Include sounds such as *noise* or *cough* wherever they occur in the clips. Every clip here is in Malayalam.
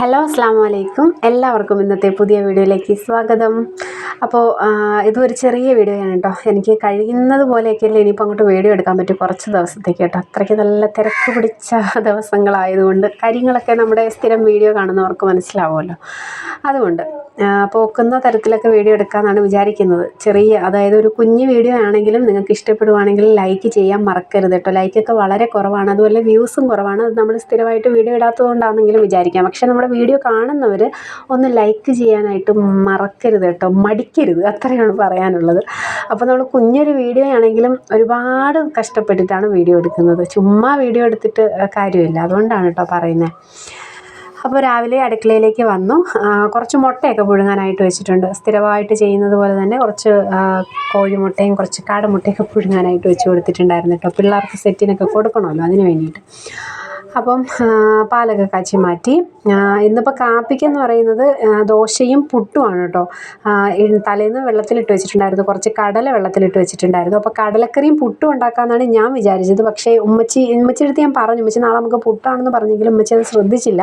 ഹലോ അസ്സാം വലൈക്കും എല്ലാവർക്കും ഇന്നത്തെ പുതിയ വീഡിയോയിലേക്ക് സ്വാഗതം. അപ്പോൾ ഇതൊരു ചെറിയ വീഡിയോ ആണ് കേട്ടോ. എനിക്ക് കഴിയുന്നത് പോലെയൊക്കെയല്ലേ ഇനിയിപ്പോൾ അങ്ങോട്ട് വീഡിയോ എടുക്കാൻ പറ്റും. കുറച്ച് ദിവസത്തേക്ക് കേട്ടോ. അത്രയ്ക്ക് നല്ല തിരക്ക് പിടിച്ച *laughs* ദിവസങ്ങളായതുകൊണ്ട് കാര്യങ്ങളൊക്കെ നമ്മുടെ സ്ഥിരം വീഡിയോ കാണുന്നവർക്ക് മനസ്സിലാവുമല്ലോ. അതുകൊണ്ട് പോക്കുന്ന തരത്തിലൊക്കെ വീഡിയോ എടുക്കാമെന്നാണ് വിചാരിക്കുന്നത്. ചെറിയ അതായത് ഒരു കുഞ്ഞു വീഡിയോ ആണെങ്കിലും നിങ്ങൾക്ക് ഇഷ്ടപ്പെടുവാണെങ്കിൽ ലൈക്ക് ചെയ്യാൻ മറക്കരുത് കേട്ടോ. ലൈക്കൊക്കെ വളരെ കുറവാണ്. അതുപോലെ വ്യൂസും കുറവാണ്. അത് നമ്മൾ സ്ഥിരമായിട്ട് വീഡിയോ ഇടാത്തതുകൊണ്ടാണെങ്കിലും വിചാരിക്കാം. പക്ഷേ നമ്മുടെ വീഡിയോ കാണുന്നവർ ഒന്ന് ലൈക്ക് ചെയ്യാനായിട്ട് മറക്കരുത് കേട്ടോ. മടിക്കരുത്. അത്രയാണ് പറയാനുള്ളത്. അപ്പോൾ നമ്മൾ കുഞ്ഞൊരു വീഡിയോ ആണെങ്കിലും ഒരുപാട് കഷ്ടപ്പെട്ടിട്ടാണ് വീഡിയോ എടുക്കുന്നത്. ചുമ്മാ വീഡിയോ എടുത്തിട്ട് കാര്യമില്ല. അതുകൊണ്ടാണ് കേട്ടോ പറയുന്നത് അപ്പോൾ രാവിലെ അടുക്കളയിലേക്ക് വന്നു. കുറച്ച് മുട്ടയൊക്കെ പുഴുങ്ങാനായിട്ട് വെച്ചിട്ടുണ്ട്. സ്ഥിരമായിട്ട് ചെയ്യുന്നത് പോലെ തന്നെ കുറച്ച് കോഴിമുട്ടയും കുറച്ച് കാടമുട്ടയൊക്കെ പുഴുങ്ങാനായിട്ട് വെച്ച് കൊടുത്തിട്ടുണ്ടായിരുന്നു കേട്ടോ. പിള്ളേർക്ക് സെറ്റിനൊക്കെ കൊടുക്കണമല്ലോ അതിന് വേണ്ടിയിട്ട്. അപ്പം പാലൊക്കെ കാച്ചി മാറ്റി. ഇന്നിപ്പോൾ കാപ്പിക്കെന്ന് പറയുന്നത് ദോശയും പുട്ടുമാണ് കേട്ടോ തലേന്ന് വെള്ളത്തിലിട്ട് വെച്ചിട്ടുണ്ടായിരുന്നു. കുറച്ച് കടല വെള്ളത്തിലിട്ട് വെച്ചിട്ടുണ്ടായിരുന്നു. അപ്പോൾ കടലക്കറിയും പുട്ടും ഉണ്ടാക്കാമെന്നാണ് ഞാൻ വിചാരിച്ചത്. പക്ഷേ ഉമ്മച്ചി ഉമ്മച്ചി അടുത്ത് ഞാൻ പറഞ്ഞു ഉമ്മച്ചി നാളെ നമുക്ക് പുട്ടാണെന്ന് പറഞ്ഞെങ്കിലും ഉമ്മച്ചി അത് ശ്രദ്ധിച്ചില്ല.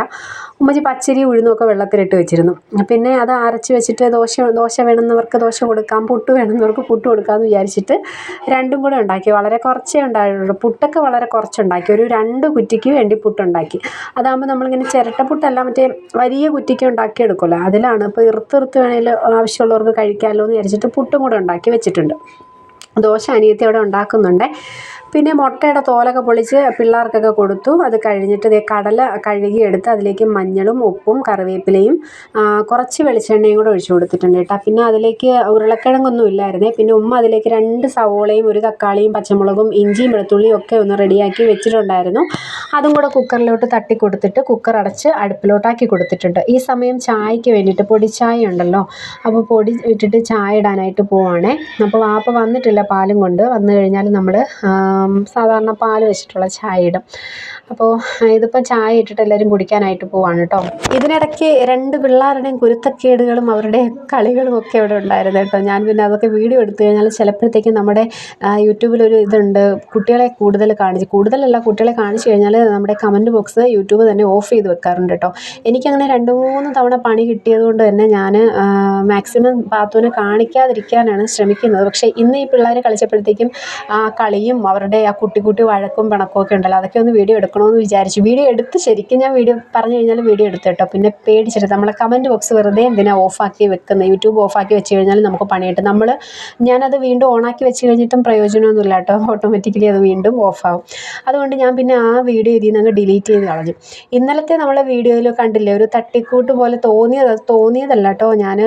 ഉമ്മച്ചി പച്ചരി ഉഴുന്നൊക്കെ വെള്ളത്തിലിട്ട് വെച്ചിരുന്നു. പിന്നെ അത് അരച്ച് വെച്ചിട്ട് ദോശ ദോശ വേണമെന്നവർക്ക് ദോശ കൊടുക്കാം പുട്ട് വേണമെന്നവർക്ക് പുട്ട് കൊടുക്കാമെന്ന് വിചാരിച്ചിട്ട് രണ്ടും കൂടെ ഉണ്ടാക്കി. വളരെ കുറച്ചേ ഉണ്ടായിട്ടുള്ളൂ. പുട്ടൊക്കെ വളരെ കുറച്ചുണ്ടാക്കി. ഒരു രണ്ട് കുറ്റിക്ക് വേണ്ടി പുട്ടുണ്ടാക്കി അതാകുമ്പോൾ നമ്മളിങ്ങനെ ചിരട്ടപ്പുട്ടല്ല മറ്റേ വലിയ കുറ്റിക്ക് ഉണ്ടാക്കിയെടുക്കുമല്ലോ അതിലാണ് ഇപ്പോൾ ഇറുത്തിറുത്ത് വേണേൽ ആവശ്യമുള്ളവർക്ക് കഴിക്കാമല്ലോ എന്ന് വിചാരിച്ചിട്ട് പുട്ടും കൂടെ ഉണ്ടാക്കി വെച്ചിട്ടുണ്ട്. ദോശ അനിയത്തി അവിടെ ഉണ്ടാക്കുന്നുണ്ട്. പിന്നെ മുട്ടയുടെ തോലൊക്കെ പൊളിച്ച് പിള്ളേർക്കൊക്കെ കൊടുത്തു. അത് കഴിഞ്ഞിട്ട് ദേ കടല കഴുകിയെടുത്ത് അതിലേക്ക് മഞ്ഞളും ഉപ്പും കറിവേപ്പിലയും കുറച്ച് വെളിച്ചെണ്ണയും കൂടെ ഒഴിച്ചു കൊടുത്തിട്ടുണ്ട് കേട്ടോ. പിന്നെ അതിലേക്ക് ഉരുളക്കിഴങ്ങൊന്നും ഇല്ലായിരുന്നേ. പിന്നെ ഉമ്മ അതിലേക്ക് രണ്ട് സവോളയും ഒരു തക്കാളിയും പച്ചമുളകും ഇഞ്ചിയും വെളുത്തുള്ളിയും ഒക്കെ ഒന്ന് റെഡിയാക്കി വെച്ചിട്ടുണ്ടായിരുന്നു. അതും കൂടെ കുക്കറിലോട്ട് തട്ടി കൊടുത്തിട്ട് കുക്കർ അടച്ച് അടുപ്പിലോട്ടാക്കി കൊടുത്തിട്ടുണ്ട്. ഈ സമയം ചായയ്ക്ക് വേണ്ടിയിട്ട് പൊടിച്ചായ ഉണ്ടല്ലോ. അപ്പോൾ പൊടി ഇട്ടിട്ട് ചായ ഇടാനായിട്ട് പോവാണേ. അപ്പോൾ വാപ്പ വന്നിട്ടില്ല പാലും കൊണ്ട്. വന്നു കഴിഞ്ഞാൽ നമ്മൾ സാധാരണ പാൽ വെച്ചിട്ടുള്ള ചായ ഇടും അപ്പോൾ ഇതിപ്പോൾ ചായ ഇട്ടിട്ട് എല്ലാവരും കുടിക്കാനായിട്ട് പോവാണ് കേട്ടോ ഇതിനിടയ്ക്ക് രണ്ട് പിള്ളേരുടെയും കുരുത്തക്കേടുകളും അവരുടെ കളികളും ഒക്കെ ഇവിടെ ഉണ്ടായിരുന്നു കേട്ടോ ഞാൻ പിന്നെ അതൊക്കെ വീഡിയോ എടുത്തു കഴിഞ്ഞാൽ ചിലപ്പോഴത്തേക്കും നമ്മുടെ യൂട്യൂബിലൊരു ഇതുണ്ട്. കുട്ടികളെ കൂടുതൽ കാണിച്ച് കൂടുതലല്ല കുട്ടികളെ കാണിച്ചു കഴിഞ്ഞാൽ നമ്മുടെ കമന്റ് ബോക്സ് യൂട്യൂബ് തന്നെ ഓഫ് ചെയ്ത് വെക്കാറുണ്ട് കേട്ടോ എനിക്കങ്ങനെ രണ്ട് മൂന്ന് തവണ പണി കിട്ടിയത് കൊണ്ട് തന്നെ ഞാൻ മാക്സിമം ബാത്തുവിനെ കാണിക്കാതിരിക്കാനാണ് ശ്രമിക്കുന്നത്. പക്ഷേ ഇന്ന് ഈ പിള്ളേർ കളിച്ചപ്പോഴത്തേക്കും ആ കളിയും അവരുടെ ആ കുട്ടി കുട്ടി വഴക്കും പിണക്കും ഒക്കെ ഉണ്ടല്ലോ അതൊക്കെ ഒന്ന് വീഡിയോ എടുക്കണമെന്ന് വിചാരിച്ചു. വീഡിയോ എടുത്ത് ശരിക്കും ഞാൻ വീഡിയോ പറഞ്ഞു കഴിഞ്ഞാൽ വീഡിയോ എടുത്തു കേട്ടോ. പിന്നെ പേടിച്ചിട്ട് നമ്മളെ കമന്റ് ബോക്സ് വെറുതെ എന്തിനാണ് ഓഫാക്കി വെക്കുന്നത് യൂട്യൂബ് ഓഫാക്കി വെച്ച് കഴിഞ്ഞാൽ നമുക്ക് പണിയിട്ട് നമ്മൾ ഞാനത് വീണ്ടും ഓണാക്കി വെച്ച് കഴിഞ്ഞിട്ടും പ്രയോജനമൊന്നുമില്ല കേട്ടോ. ഓട്ടോമാറ്റിക്കലി അത് വീണ്ടും ഓഫാവും അതുകൊണ്ട് ഞാൻ പിന്നെ ആ വീഡിയോ ഇതിൽ നിന്ന് ഡിലീറ്റ് ചെയ്ത് കളഞ്ഞു. ഇന്നലത്തെ നമ്മളെ വീഡിയോയിൽ കണ്ടില്ലേ ഒരു തട്ടിക്കൂട്ട് പോലെ തോന്നിയത് തോന്നിയതല്ല കേട്ടോ. ഞാൻ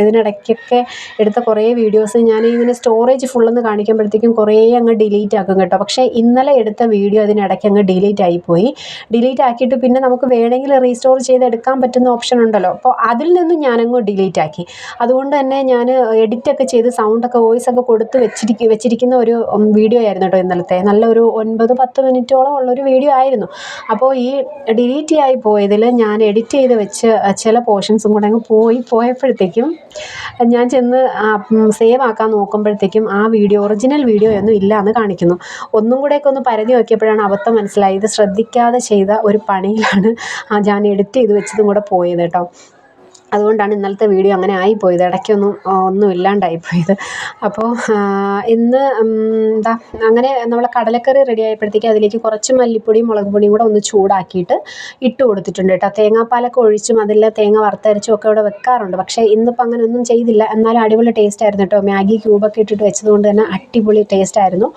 ഇതിനിടയ്ക്കൊക്കെ എടുത്ത കുറേ വീഡിയോസ് ഞാൻ ഇങ്ങനെ സ്റ്റോറേജ് ഫുള്ളെന്ന് കാണിക്കുമ്പോഴത്തേക്കും കുറേ അങ്ങ് ഡിലീറ്റ് ആക്കും കേട്ടോ. പക്ഷേ ഇന്നലെ എടുത്ത വീഡിയോ അതിനിടയ്ക്ക് അങ്ങ് ഡിലീറ്റ് ആയിപ്പോയി ഡിലീറ്റ് ആക്കിയിട്ട് പിന്നെ നമുക്ക് വേണമെങ്കിൽ റീസ്റ്റോർ ചെയ്ത് എടുക്കാൻ പറ്റുന്ന ഓപ്ഷൻ ഉണ്ടല്ലോ. അപ്പോൾ അതിൽ നിന്നും ഞാനങ്ങ് ഡിലീറ്റ് ആക്കി. അതുകൊണ്ട് തന്നെ ഞാൻ എഡിറ്റൊക്കെ ചെയ്ത് സൗണ്ടൊക്കെ വോയിസ് ഒക്കെ കൊടുത്ത് വെച്ചിരിക്കും വെച്ചിരിക്കുന്ന ഒരു വീഡിയോ ആയിരുന്നു കേട്ടോ ഇന്നലത്തെ. നല്ലൊരു ഒൻപത് പത്ത് മിനിറ്റോളം ഉള്ളൊരു വീഡിയോ ആയിരുന്നു. അപ്പോൾ ഈ ഡിലീറ്റ് ആയി പോയതിൽ ഞാൻ എഡിറ്റ് ചെയ്ത് വെച്ച് ചില പോർഷൻസും കൂടെ അങ്ങ് പോയി പോയപ്പോഴത്തേക്കും ഞാൻ ചെന്ന് സേവ് ആക്കാൻ നോക്കുമ്പോഴത്തേക്കും ആ വീഡിയോ ഒറിജിനൽ വീഡിയോ ഒന്നും ഇല്ല എന്ന് കാണിക്കുന്നു. ഒന്നും കൂടെയൊക്കെ ഒന്ന് പരതി നോക്കിയപ്പോഴാണ് അബദ്ധം മനസ്സിലായത്. ഇത് ശ്രദ്ധിക്കാതെ ചെയ്ത ഒരു പണിയിലാണ് ഞാൻ എഡിറ്റ് ചെയ്ത് വെച്ചതും കൂടെ പോയത് കേട്ടോ. അതുകൊണ്ടാണ് ഇന്നലത്തെ വീഡിയോ അങ്ങനെ ആയിപ്പോയത്. ഇടയ്ക്കൊന്നും ഒന്നും ഇല്ലാണ്ടായിപ്പോയത് അപ്പോൾ ഇന്ന് എന്താ അങ്ങനെ നമ്മൾ കടലക്കറി റെഡി ആയപ്പോഴത്തേക്ക് അതിലേക്ക് കുറച്ച് മല്ലിപ്പൊടിയും മുളക് പൊടിയും കൂടെ ഒന്ന് ചൂടാക്കിയിട്ട് ഇട്ട് കൊടുത്തിട്ടുണ്ട് കേട്ടോ. തേങ്ങാപ്പാലൊക്കെ ഒഴിച്ചും അതിൽ തേങ്ങ വറുത്തരച്ചും ഒക്കെ ഇവിടെ വെക്കാറുണ്ട്. പക്ഷേ ഇന്നിപ്പോൾ അങ്ങനെ ഒന്നും ചെയ്തില്ല. എന്നാലും അടിപൊളി ടേസ്റ്റ് ആയിരുന്നു കേട്ടോ. മാഗി ക്യൂബൊക്കെ ഇട്ടിട്ട് വെച്ചതുകൊണ്ട് തന്നെ അടിപൊളി ടേസ്റ്റ് ആയിരുന്നു.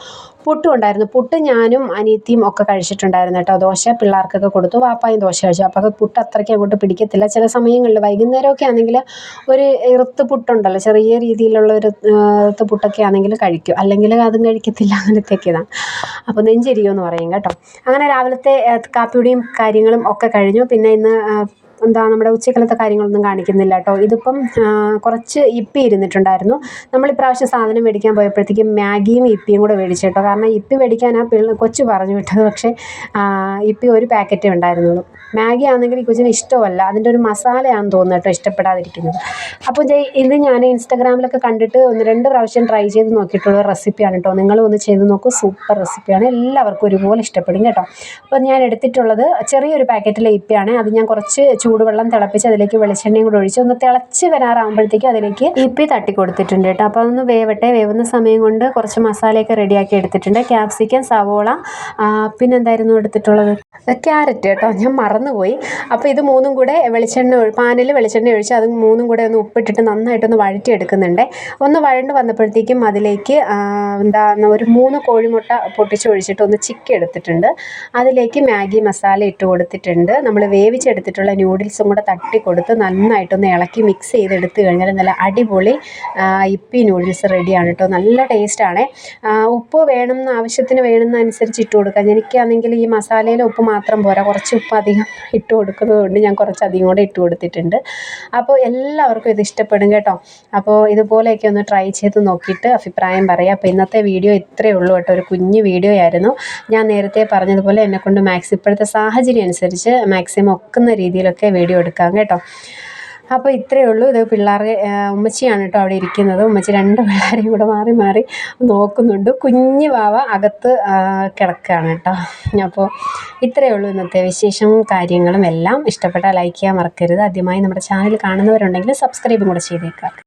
പുട്ടും ഉണ്ടായിരുന്നു. പുട്ട് ഞാനും അനിയത്തിയും ഒക്കെ കഴിച്ചിട്ടുണ്ടായിരുന്നു കേട്ടോ. ദോശ പിള്ളേർക്കൊക്കെ കൊടുത്തു. വാപ്പായും ദോശ കഴിച്ചു. അപ്പോൾ പുട്ട് അത്രയ്ക്ക് അങ്ങോട്ട് പിടിക്കത്തില്ല. ചില സമയങ്ങളിൽ വൈകുന്നേരമൊക്കെ ആണെങ്കിൽ ഒരു ഇറുത്ത് പുട്ടുണ്ടല്ലോ. ചെറിയ രീതിയിലുള്ള ഒരു ഇറുത്ത് പുട്ടൊക്കെ ആണെങ്കിൽ കഴിക്കും. അല്ലെങ്കിൽ അതും കഴിക്കത്തില്ല. അങ്ങനത്തെയൊക്കെ ഇതാണ് അപ്പോൾ നെഞ്ചരിയോ നെഞ്ചെരിയുമെന്ന് പറയും കേട്ടോ. അങ്ങനെ രാവിലത്തെ കാപ്പിയുടെയും കാര്യങ്ങളും ഒക്കെ കഴിഞ്ഞു. പിന്നെ ഇന്ന് എന്താ നമ്മുടെ ഉച്ചക്കലത്തെ കാര്യങ്ങളൊന്നും കാണിക്കുന്നില്ല കേട്ടോ. ഇതിപ്പം കുറച്ച് ഇപ്പി ഇരുന്നിട്ടുണ്ടായിരുന്നു. നമ്മൾ ഇപ്രാവശ്യം സാധനം മേടിക്കാൻ പോയപ്പോഴത്തേക്കും മാഗിയും ഇപ്പിയും കൂടെ മേടിച്ചു കേട്ടോ. കാരണം ഇപ്പി മേടിക്കാൻ ആ പിള്ള കൊച്ചു പറഞ്ഞു വിട്ടത്. പക്ഷേ ഇപ്പി ഒരു പാക്കറ്റേ ഉണ്ടായിരുന്നുള്ളൂ. മാഗി ആണെങ്കിൽ ഈ കൊച്ചിന് ഇഷ്ടമല്ല. അതിന്റെ ഒരു മസാലയാണെന്ന് തോന്നുന്നു കേട്ടോ ഇഷ്ടപ്പെടാതിരിക്കുന്നത്. അപ്പോൾ ഇത് ഞാൻ ഇൻസ്റ്റാഗ്രാമിലൊക്കെ കണ്ടിട്ട് ഒന്ന് രണ്ട് പ്രാവശ്യം ട്രൈ ചെയ്ത് നോക്കിയിട്ടുള്ള റെസിപ്പിയാണ് കേട്ടോ. നിങ്ങളും ഒന്ന് ചെയ്ത് നോക്കൂ. സൂപ്പർ റെസിപ്പിയാണ്. എല്ലാവർക്കും ഒരുപോലെ ഇഷ്ടപ്പെടും കേട്ടോ. അപ്പോൾ ഞാൻ എടുത്തിട്ടുള്ളത് ചെറിയൊരു പാക്കറ്റിലെ ഇപ്പിയാണ്. അത് ഞാൻ കുറച്ച് ചൂടുവെള്ളം തിളപ്പിച്ച് അതിലേക്ക് വെളിച്ചെണ്ണയും കൂടെ ഒഴിച്ച് ഒന്ന് തിളച്ച് വരാറാകുമ്പോഴത്തേക്കും അതിലേക്ക് ഇപ്പി തട്ടി കൊടുത്തിട്ടുണ്ട് കേട്ടോ. അപ്പോൾ അതൊന്ന് വേവട്ടെ. വേവുന്ന സമയം കൊണ്ട് കുറച്ച് മസാലയൊക്കെ റെഡിയാക്കി എടുത്തിട്ടുണ്ട്. ക്യാപ്സിക്കം സവോള പിന്നെന്തായിരുന്നു എടുത്തിട്ടുള്ളത്? ക്യാരറ്റ് കേട്ടോ. ഞാൻ മറന്നുപോയി. അപ്പോൾ ഇത് മൂന്നും കൂടെ വെളിച്ചെണ്ണ പാനിൽ വെളിച്ചെണ്ണ ഒഴിച്ച് അത് മൂന്നും കൂടെ ഒന്ന് ഉപ്പിട്ടിട്ട് നന്നായിട്ടൊന്ന് വഴറ്റിയെടുക്കുന്നുണ്ട്. ഒന്ന് വഴണ്ട് വന്നപ്പോഴത്തേക്കും അതിലേക്ക് എന്താണ് എന്താ ഒരു മൂന്ന് കോഴിമുട്ട പൊട്ടിച്ചൊഴിച്ചിട്ട് ഒന്ന് ചിക്കി എടുത്തിട്ടുണ്ട് അതിലേക്ക് മാഗി മസാല ഇട്ട് കൊടുത്തിട്ടുണ്ട്. നമ്മൾ വേവിച്ചെടുത്തിട്ടുള്ള നൂഡിൽസും കൂടെ തട്ടി കൊടുത്ത് നന്നായിട്ടൊന്ന് ഇളക്കി മിക്സ് ചെയ്തെടുത്ത് കഴിഞ്ഞാൽ നല്ല അടിപൊളി ഇപ്പി നൂഡിൽസ് റെഡിയാണ് കേട്ടോ. നല്ല ടേസ്റ്റാണ്. ഉപ്പ് വേണമെന്ന് ആവശ്യത്തിന് വേണമെന്നനുസരിച്ച് ഇട്ട് കൊടുക്കാം. എനിക്കാണെങ്കിൽ ഈ മസാലയിൽ ഉപ്പ് മാത്രം പോരാ. കുറച്ച് ഉപ്പ് അധികം ഇട്ട് കൊടുക്കുന്നത് കൊണ്ട് ഞാൻ കുറച്ച് അധികം കൂടെ ഇട്ട് കൊടുത്തിട്ടുണ്ട്. അപ്പോൾ എല്ലാവർക്കും ഇത് ഇഷ്ടപ്പെടും കേട്ടോ. അപ്പോൾ ഇതുപോലെയൊക്കെ ഒന്ന് ട്രൈ ചെയ്ത് നോക്കിയിട്ട് അഭിപ്രായം പറയാം. അപ്പോൾ ഇന്നത്തെ വീഡിയോ ഇത്രയേ ഉള്ളൂ കേട്ടോ. ഒരു കുഞ്ഞു വീഡിയോ ആയിരുന്നു. ഞാൻ നേരത്തെ പറഞ്ഞതുപോലെ എന്നെക്കൊണ്ട് മാക്സ് ഇപ്പോഴത്തെ സാഹചര്യം അനുസരിച്ച് മാക്സിമം ഒക്കുന്ന രീതിയിലൊക്കെ വീഡിയോ എടുക്കാം കേട്ടോ. അപ്പോൾ ഇത്രയേ ഉള്ളൂ. ഇത് പിള്ളേർ ഉമ്മച്ചിയാണ് കേട്ടോ അവിടെ ഇരിക്കുന്നത്. ഉമ്മച്ചി രണ്ട് പിള്ളേരെയും കൂടെ മാറി മാറി നോക്കുന്നുണ്ട്. കുഞ്ഞു വാവ അകത്ത് കിടക്കുകയാണ് കേട്ടോ. അപ്പോൾ ഇത്രയേ ഉള്ളൂ ഇന്നത്തെ വിശേഷവും കാര്യങ്ങളും എല്ലാം. ഇഷ്ടപ്പെട്ടാൽ ലൈക്ക് ചെയ്യാൻ മറക്കരുത്. ആദ്യമായി നമ്മുടെ ചാനൽ കാണുന്നവരുണ്ടെങ്കിൽ സബ്സ്ക്രൈബും കൂടെ ചെയ്തേക്കാം